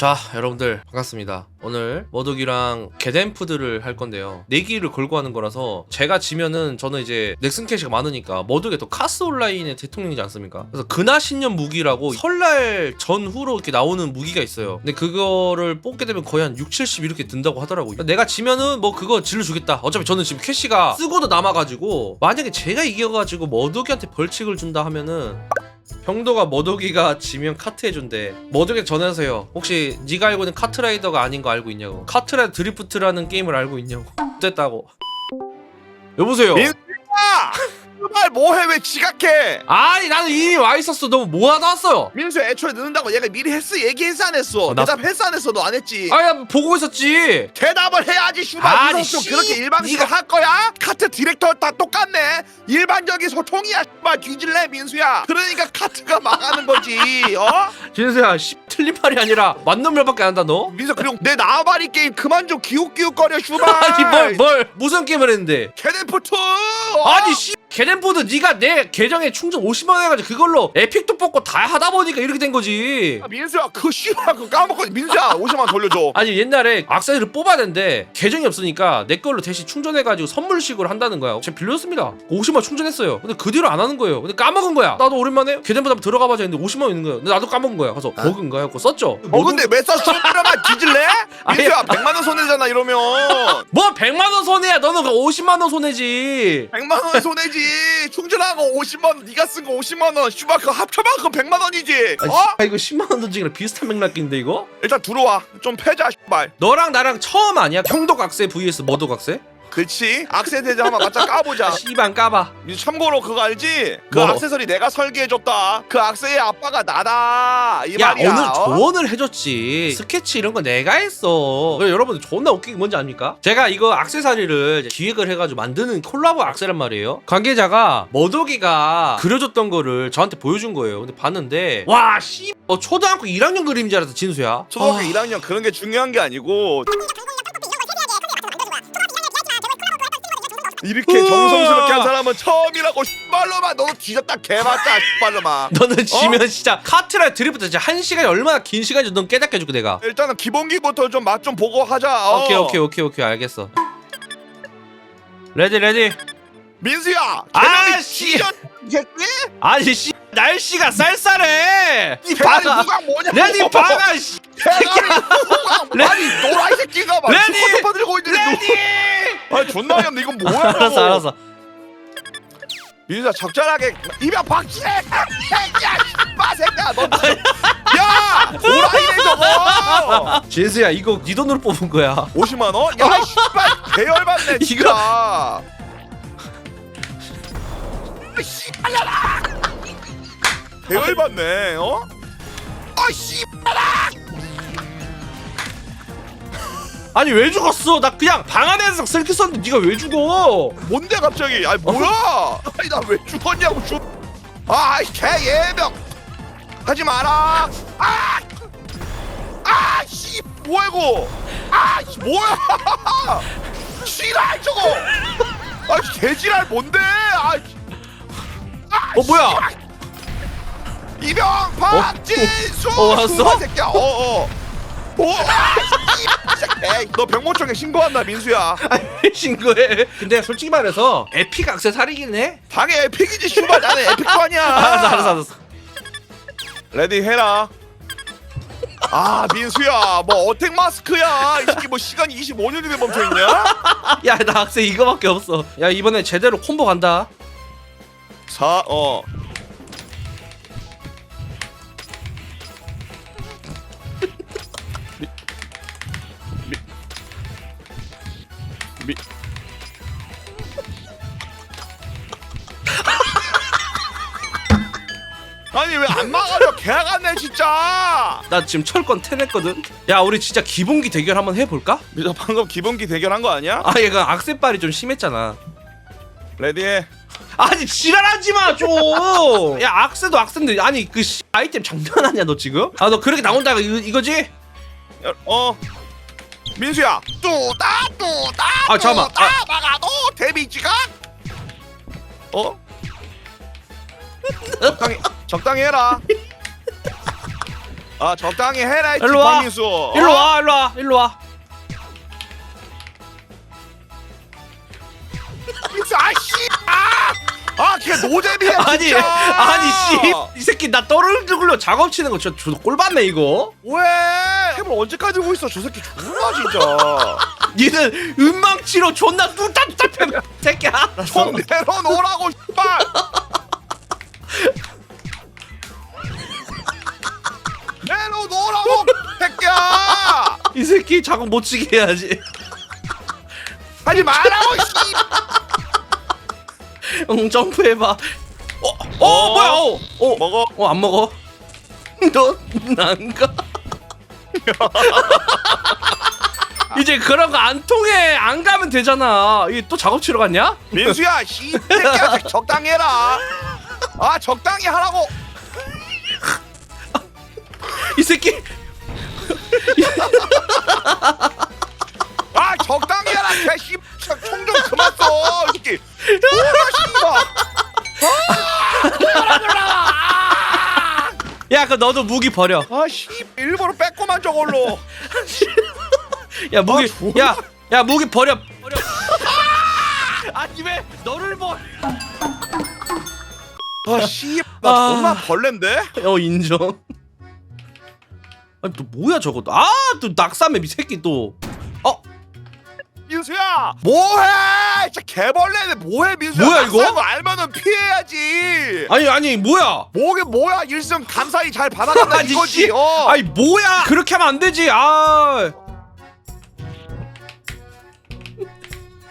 자 여러분들 반갑습니다. 오늘 머독이랑 게덴푸드를 할 건데요. 내기를 걸고 하는 거라서 제가 지면은 저는 이제 넥슨 캐시가 많으니까 머독이 또 카스 온라인의 대통령이지 않습니까? 그래서 근하신년 무기라고 설날 전후로 이렇게 나오는 무기가 있어요. 근데 그거를 뽑게 되면 거의 한 6, 70 이렇게 든다고 하더라고요. 내가 지면은 뭐 그거 질러주겠다. 어차피 저는 지금 캐시가 쓰고도 남아가지고 만약에 제가 이겨가지고 머독이한테 벌칙을 준다 하면은 형도가 머독이가 지면 카트 해준대. 머독에 전화하세요. 혹시 네가 알고 있는 카트라이더가 아닌 거 알고 있냐고. 카트라이더 드리프트라는 게임을 알고 있냐고. 됐다고. 여보세요? 민수야! 정말 뭐해? 왜 지각해? 아니 나는 이미 와 있었어. 너무 뭐하다 왔어요? 민수 애초에 늦는다고 얘가 미리 했어? 얘기했어 안 했어? 어, 나- 대답했어 안 했어? 너 안 했지? 아야 보고 있었지. 대답을 해야지 슈발. 아니, 이런 좀 씨, 그렇게 일방식으로 할 거야? 카트 디렉터 다 똑같네. 일반적인 소통이야 슈발. 뒤질래 민수야? 그러니까 카트가 망하는 거지 어? 진수야 씨 틀린 말이 아니라 맞는 말밖에 안 한다 너? 민수 그리고 내 나발이 게임 그만 좀 기웃기웃거려 슈발. 아니 뭘 뭘. 무슨 게임을 했는데? 캐넨포트 아니 씨 게덴보드 네가 내 계정에 충전 50만 원 해가지고 그걸로 에픽도 뽑고 다 하다 보니까 이렇게 된 거지. 아, 민수야 그 씨발 그거 까먹고 민수야 50만 돌려줘. 아니 옛날에 악세사리를 뽑아야 되는데 계정이 없으니까 내 걸로 대신 충전해가지고 선물식으로 한다는 거야. 제가 빌렸습니다. 50만 충전했어요. 근데 그 뒤로 안 하는 거예요. 근데 까먹은 거야. 나도 오랜만에 계정보다 한번 들어가봐자 했는데 50만 원 있는 거야. 근데 나도 까먹은 거야. 그래서 버그인가? 해갖고 썼죠. 어 근데 왜 썼어? 그러면 뒤질래? 민수야 100만 원 손해잖아 이러면. 뭐 100만 원 손해야. 너는 그 50만 원 손해지. 100만 원 손해지 충전한 거 50만 원 네가 쓴 거 50만 원 그거 합쳐봐 그럼 100만 원이지 아, 어? 씨, 이거 10만 원 던지기랑 비슷한 맥락인데 이거? 일단 들어와 좀 패자 슈발 너랑 나랑 처음 아니야? 형독 악세 vs 머독 악세? 그치? 악세 대자 한번 맞짱 까보자. 씨반 까봐. 민수 참고로 그거 알지? 그 뭐? 악세서리 내가 설계해줬다. 그 악세의 아빠가 나다. 이 야 말이야 오늘 어? 조언을 해줬지. 스케치 이런 거 내가 했어. 그래, 여러분들 존나 웃긴 게 뭔지 압니까? 제가 이거 악세사리를 이제 기획을 해가지고 만드는 콜라보 악세란 말이에요. 관계자가 머독이가 그려줬던 거를 저한테 보여준 거예요. 근데 봤는데 와씨. 어, 초등학교 1학년 그림인 줄 알았어 진수야. 초등학교 아, 1학년 그런 게 중요한 게 아니고 이렇게 우와. 정성스럽게 한 사람은 처음이라고 슈발로만. 너도 뒤졌다 개맞다 슈발로만. 너는 지면 진짜 카트라 드리프트 진짜 한 시간이 얼마나 긴 시간인지 넌 깨닫게 해줄게 내가. 일단은 기본기부터 좀 맛 좀 보고 하자. 어. 오케이 오케이 오케이 오케이. 알겠어. 레디 레디. 민수야 아, 개념이 씨. 뒤졌 아니 씨 날씨가 쌀쌀해. 이 대가리 바가 뭐냐고. 레디 바가 씨. 대가리 후광 레- 아니 노란 새끼가 막 레디! 스코트파 들고 있는데 레디 아 존나 어이없네. 이건 뭐야 알았어 알았어. 민수야 적절하게 입에 박치해. 새끼야 씨발 새끼야. 너야 도라이네 저거. 진수야 이거 네 돈으로 뽑은 거야. 50만 원? 야 씨발 개열받네 진짜. 씨발려라 개열받네 어? 아 씨발 아니 왜 죽었어? 나 그냥 방 안에서 슬키 썼는데 네가 왜 죽어? 뭔데 갑자기? 아니 뭐야? 아니 나 왜 죽었냐고 죽 아이 개예병. 하지 마라. 아 아씨 뭐야 이거? 아 씨, 뭐야? 지랄 저거. 아 개지랄 뭔데? 아 아, 어, 뭐야? 씨발. 이병 박진수! 어, 왔어? 새끼야. 어어. 오, 아, 씨, 에이, 너 병모청에 신고한다 민수야. 신고해? 근데 솔직히 말해서 에픽 악세사리긴 해. 당연히 에픽이지 슈발. 나는 에픽도 아니야. 알았어 알았어 알았어. 레디 해라. 아 민수야 뭐 어택 마스크야. 이 새끼 뭐 시간이 25년이 돼 멈춰있냐? 야 나 악세 이거밖에 없어. 야 이번에 제대로 콤보 간다. 사어 아니 왜 안 막아줘 개가네 진짜 나 지금 철권 텐했거든 야 우리 진짜 기본기 대결 한번 해볼까? 너 방금 기본기 대결한 거 아니야? 아 얘가 악세빨이 좀 심했잖아 레디해 아니 지랄하지 마 좀. 야 악세도 악세인데 아니 그 씨, 아이템 장난하냐 너 지금? 아 너 그렇게 나온다가 이거, 이거지? 야, 어 민수야 뚜따 뚜따 아, 잠깐만. 뚜따 아. 막아도 데미지가 어? 적당히 적당히 해라. 아 적당히 해라 이 일로 와. 박민수. 어? 일로 와 일로 와 일로 와. 민수 아씨 아걔 노잼이야 아니 진짜. 아니 씨 이 새끼 나 떨어뜨려 작업 치는 거 진짜 저 꼴받네 이거. 왜? 캡을 언제까지 들고 있어 저 새끼 존나 진짜. 얘는 은망치로 존나 뚜따뚜따 새끼야. 총 내려놓으라고 씨발 내려놓으라고! 새끼야! 이 새끼 작업 못 치게 해야지. 하지 말라고 씨! 응 점프해봐. 어, 어, 어. 뭐야? 어, 어, 먹어. 어, 안 먹어? 넌안가? 이제 그런 거 안 통해. 안 가면 되잖아. 이게 또 작업 치러 갔냐? 민수야 씨! 새끼야 적당히 해라. 아 적당히 하라고 이 새끼. 아 적당히 해라 개씨. 총좀 그만 써 이렇게 뭐야? 야그 너도 무기 버려. 씨발 아씨 일부러 뺏고만 저걸로. 야 무기 아, 존나. 야, 야 무기 버려. 버려 아니 왜 너를 버려 아씨 아. 나 존나 벌레인데? 어 인정 아니 또 뭐야 저거 아또 낙사맵 이 새끼 또. 어? 민수야! 뭐해! 진짜 개벌레네. 뭐해 민수야? 뭐야, 이거? 알면은 피해야지. 아니 아니 뭐야? 뭐게 뭐야? 일승 감사히 잘 받아간다 아니, 이거지 씨. 어. 아니 뭐야? 그렇게 하면 안 되지. 아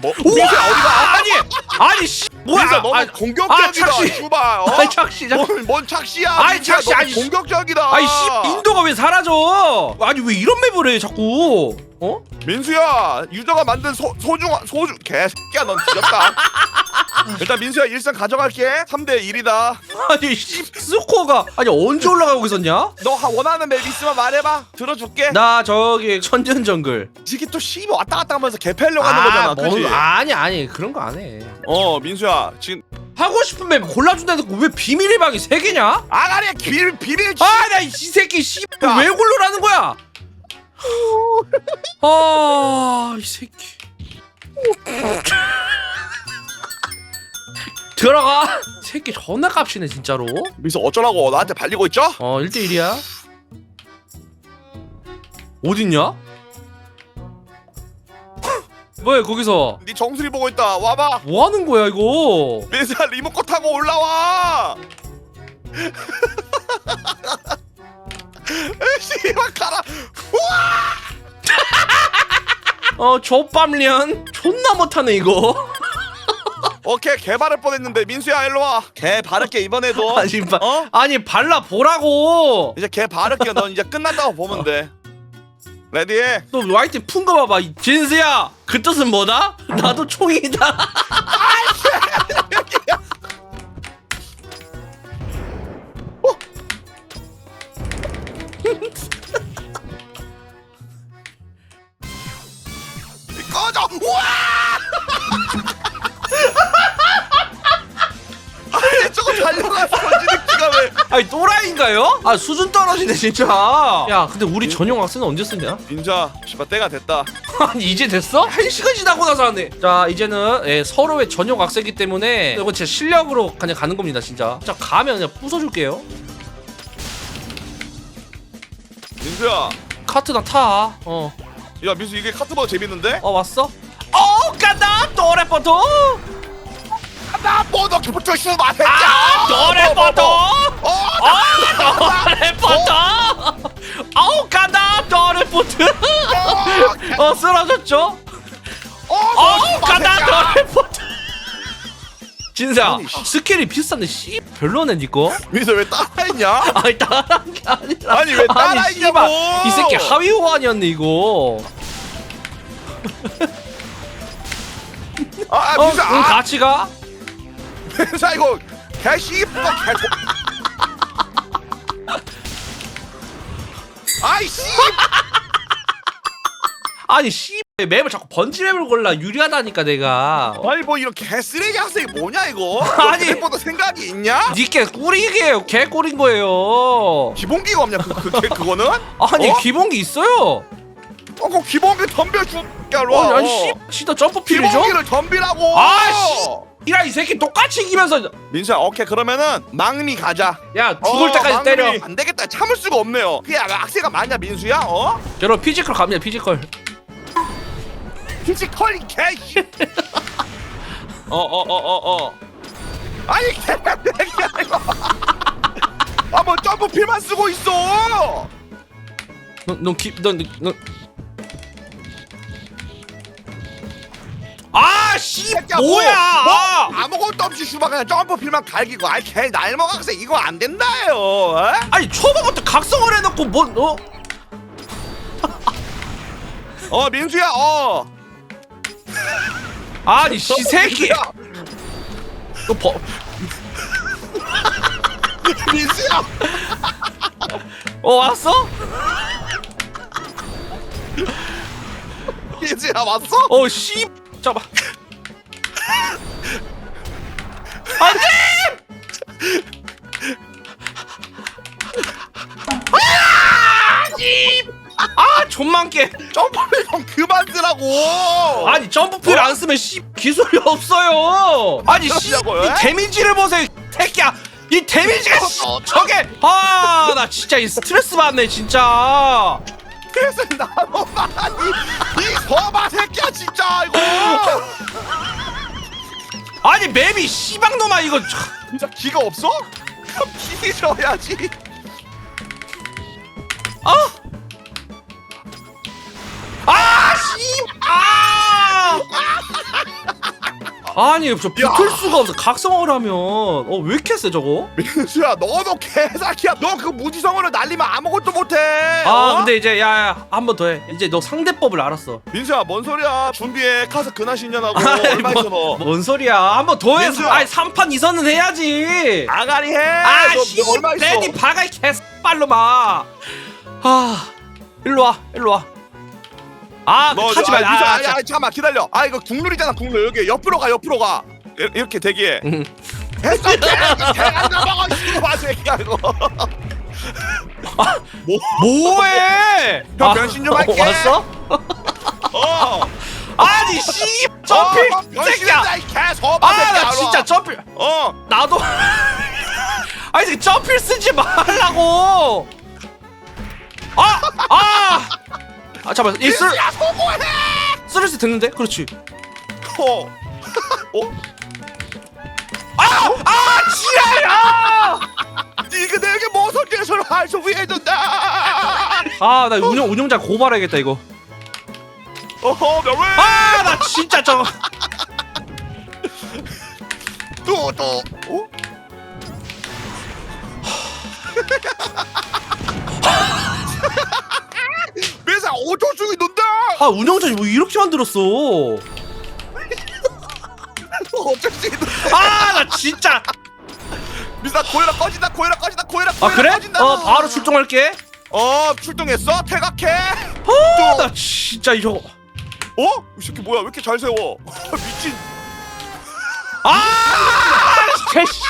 뭐! 민수야 어디가? 아니! 아니 씨! 뭐야? 민수야 너무 아, 공격적이다 아, 착시. 슈바. 어? 아니 착시 착시 뭔, 뭔 착시야 아니, 민수야, 착시, 아니, 씨. 공격적이다. 아니 씨 인도가 왜 사라져? 아니 왜 이런 맵을 해 자꾸? 어? 민수야 유저가 만든 소, 소중한 소중 개새끼야 넌 뒤졌다 일단 민수야 일승 가져갈게 3대 1이다 아니 씨 스코어가 아니 언제 올라가고 있었냐? 너 하- 원하는 맵 있으면 말해봐 들어줄게 나 저기 천년 정글 이게 또 씨발 왔다 갔다 하면서 개패려고 하는 거잖아 뭔- 그지 아니 아니 그런 거 안 해. 어 민수야 지금 하고 싶은 맵 골라준다는 거왜 비밀의 방이 세 개냐? 아가리야 비밀 비밀 아나 이 새끼 씨왜 야. 골라라는 거야? 아이 새끼. 들어가. 새끼 존나 깝치네 진짜로. 민수 어쩌라고 나한테 발리고 있죠? 어 1대1이야. 어딨냐? 뭐야 거기서 네 정수리 보고 있다 와봐 뭐 하는 거야 이거? 민수야 리모컨 타고 올라와 씨발 가라 어 족밥련 존나 못하네 이거. 오케이 개 바를 뻔했는데 민수야 일로 와개 바를게 이번에도. 아니 바, 어? 아니 발라 보라고. 이제 개 바를게 넌 이제 끝난다고 보면 돼. 레디 또 화이트 푼 거 봐봐. 이 진수야 그 뜻은 뭐다? 나도 총이다. 꺼져! 우와 아니 또라이인가요? 아 수준 떨어지네 진짜 야 근데 우리 전용 학생은 언제 쓰냐? 민자 씨발 때가 됐다 아니 이제 됐어? 한 시간 지나고 나서 하네 자 이제는 예, 서로의 전용 학생이기 때문에 이건 제 실력으로 그냥 가는 겁니다 진짜 자 가면 그냥 부숴줄게요 민수야 카트나 타 어 야 민수 이게 카트보다 재밌는데? 어 왔어? 어 간다 또레포터 나뭐 너렇게 붙어 있어 마 새끼야 아 또레포터 어, 아 또레포터 아우 간다 또레포트 어 쓰러졌죠? 어, 아우 간다 진수야 아니, 씨. 스킬이 비싼데 씨 별로네 니꺼? 민수 왜 따라했냐? 아니 따라한 게 아니라. 아니, 왜 따라했냐고! 이 새끼 하위 호환이었네 이거. 아, 아 어, 응, 아. 같이 가 민수 이거 개씨 너 개. 아이씨 아니 씨 맵을 자꾸 번지 맵을 골라 유리하다니까 내가 아니 뭐 이런 개쓰레기 학생이 뭐냐 이거 아니. 그래보다 생각이 있냐? 니께 꿀이게요 개꿀인 거예요 기본기가 없냐 그, 그, 그, 그거는? 아니 어? 기본기 있어요 어, 그 기본기 덤벼줄게 아니 아니 씨 진짜 점프 필이죠? 기본기를 덤비라고 아씨 이라 이 새끼 똑같이 이기면서 민수야 오케이. 그러면은 망미 가자. 야 죽을 어, 때까지 망미. 때려. 안 되겠다. 참을 수가 없네요. 그게 악세가 맞냐 민수야? 어? 여러분 피지컬 갑니다 피지컬. 피지컬이 개씨. 어어 어 어어. 아니 개새끼야 이거 아뭐 점프 필만 쓰고 있어. 넌넌넌넌 씨 뭐야 뭐, 아! 뭐 아무것도 없이 슈바 그냥 점프 필만 갈기고 아이 개 날먹 학생 이거 안 된다요 어? 아니 초반부터 각성을 해놓고 뭐 어? 어 민수야 어 아니 씨 새끼 너 버... 민수야 어 왔어? 민수야 왔어? 어 씨 잠깐 안돼 아 존만 깨 점프 필좀 그만 쓰라고. 아니 점프필 안 쓰면 씨 기술이 없어요. 아니 씨. 그러냐고요, 이 에? 데미지를 보세요 이 새끼야. 이 데미지가 씨, 저게. 아 나 진짜 이 스트레스 받네 진짜. 그래서 나만 이이 서마 새끼야 진짜 이거 아니 맵이 씨방놈아 이거 참. 진짜 기가 없어? 그럼 피져야지 아! 아, 씨! 아! 아니, 저 붙을 수가 없어. 각성을 하면. 어, 왜 이렇게 세, 저거? 민수야 너도 개사기야 너 그 무지성으로 날리면 아무것도 못해 아, 어? 근데 이제, 야, 야, 한 번 더 해. 이제 너 상대법을 알았어. 민수야 뭔 소리야 준비해 카스 그나신년하고 아이, 얼마 있어 너 뭐, 뭔 소리야. 한 번 더 해서. 민수야. 아니, 3판 2선은 해야지. 아가리 해 아, 너, 씨! 너 얼마 있어 레디 바가이 개빨로 마. 아, 일로 와, 일로 와. 아, 너, 하지 너, 마. 아, 아, 아니, 아니, 잠깐만 기다려 아 이거 국룰이잖아 국룰 여기 옆으로 가 옆으로 가 이- 이렇게 대기해 음. 했어 개안 먹어 씨발 새끼야 이거 뭐해? 형 변신 좀 할게. 어, 왔어? 어 아니 씨 어, 새끼야 변신했다 이 개소바 아 새끼야 나 일로 진짜 와. 점필 어 나도 아니 새끼 점필 쓰지 말라고 아 아 아 아, 잠깐 이 쓰, 소고해! 쓰레스 됐는데? 그렇지. 어. 어? 아! 지랄야! 이거 내게 무슨 짓을 할수 있는다 아나 운영 운영자 고발해야겠다 이거. 어허 명예! 아 나 진짜 저거. 또또. 어? 어쩔 수 있는데? 아 운영자 뭐 이렇게 만들었어. 어쩔 수 있는데? 아나 진짜. 미사 고이라 꺼진다 고이라 꺼진다 고이라 아 그래? 꺼진다. 어 바로 출동할게. 어 출동했어? 퇴각해? 아나 진짜 이거. 어? 이 새끼 뭐야? 왜 이렇게 잘 세워? 미친. 아 개씨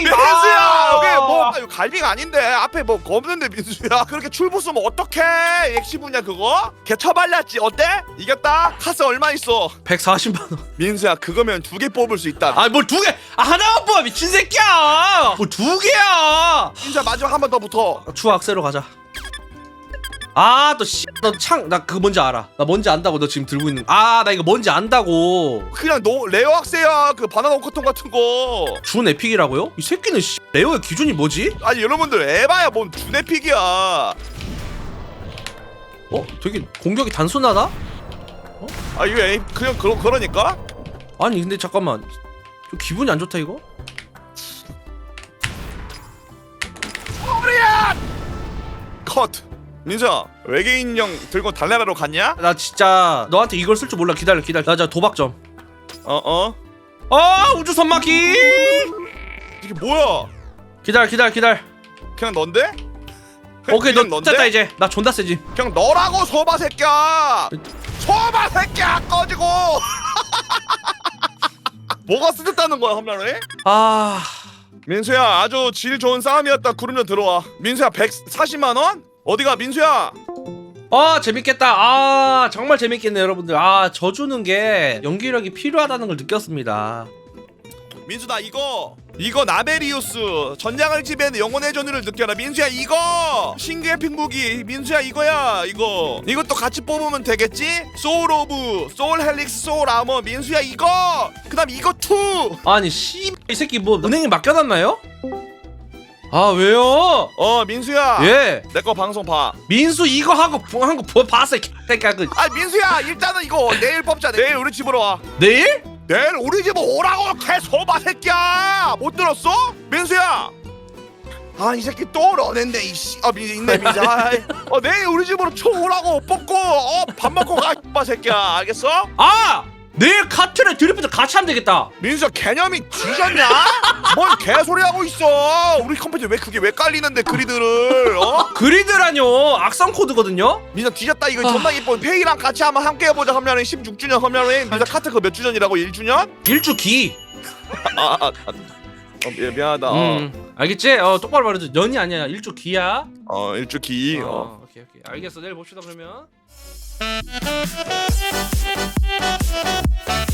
민수야 여기 뭐 아, 이거 갈비가 아닌데 앞에 뭐 없는데 민수야 그렇게 출부 쓰면 어떡해 엑시부냐 그거? 걔 처발랐지 어때? 이겼다? 카스 얼마 있어? 140만 원. 민수야 그거면 두 개 뽑을 수 있다 아 뭘 두 개? 아, 하나만 뽑아 미친 새끼야. 뭐 두 개야. 민수야 마지막 한 번 더 붙어 추 악세로 가자. 아, 너 씨, 너 창 나 그거 뭔지 알아. 나 뭔지 안다고 너 지금 들고 있는. 아, 나 이거 뭔지 안다고. 그냥 너 레어 학세야 그 바나나 오커통 같은 거 준 에픽이라고요? 이 새끼는 씨, 레오의 기준이 뭐지? 아니 여러분들 에바야 뭔 주네픽이야 어, 되게 공격이 단순하다? 아 이거 에이, 그냥 그러, 그러니까 아니 근데 잠깐만, 좀 기분이 안 좋다 이거? 컷 민수야 외계인형 들고 달나라로 갔냐? 나 진짜 너한테 이걸 쓸 줄 몰라. 기다려, 기다려. 나자 도박 좀. 어어 아, 우주 선마기. 이게 뭐야 기다려, 기다려, 기다려. 그냥 넌데? 오케이, 너 그냥 넌데? 됐다 이제. 나 존나 세지. 그냥 너라고 소바 새끼야 소바 새끼야 꺼지고 뭐가 쓰졌다는 거야 험난해? 아 민수야 아주 질 좋은 싸움이었다 구름전 들어와 민수야 140만 원? 어디가 민수야? 아 재밌겠다. 아 정말 재밌겠네 여러분들. 아 져주는 게 연기력이 필요하다는 걸 느꼈습니다. 민수 나 이거 이거 나베리우스 전장을 지배하는 영혼의 전율을 느껴라. 민수야 이거! 신규 에픽 무기. 민수야 이거야 이거. 이것도 같이 뽑으면 되겠지? 소울 오브 소울 헬릭스 소울 아머. 민수야 이거! 그 다음 이거 투! 아니 씨이 새끼 뭐 은행에 맡겨놨나요? 아 왜요? 어 민수야. 예. 내 거 방송 봐. 민수 이거 하고 한거 봤어 이 새끼야 그. 아 민수야 일단은 이거 내일 뽑자. 내일 우리 집으로 와. 내일? 내일 우리 집 오라고 개소바 새끼야. 못 들었어? 민수야. 아 이 새끼 또 러냈네 이씨. 아 민수 있네 민수. 아이. 어 내일 우리 집으로 초 오라고 뽑고 어 밥 먹고 가 이빠 새끼야. 알겠어? 아 내일 카트를 드리프트 같이 하면 되겠다. 민수야 개념이 뒤졌냐? 뭔 개소리 하고 있어? 우리 컴퓨터 왜 그게 왜 깔리는데 그리드를 어? 그리드라뇨. 악성 코드거든요. 민수 뒤졌다. 이거 존나 이뻐. 페이랑 같이 한번 함께 해보자 하면은 16주년 하면은 민수 카트 그몇 주년이라고? 1주년? 일주 기. 아, 아, 아. 어, 미, 미안하다. 어. 음, 알겠지? 어 똑바로 말해줘. 년이 아니야. 일주 기야. 어 일주 기. 어. 어, 오케이 오케이. 알겠어. 내일 봅시다 그러면 Thank you.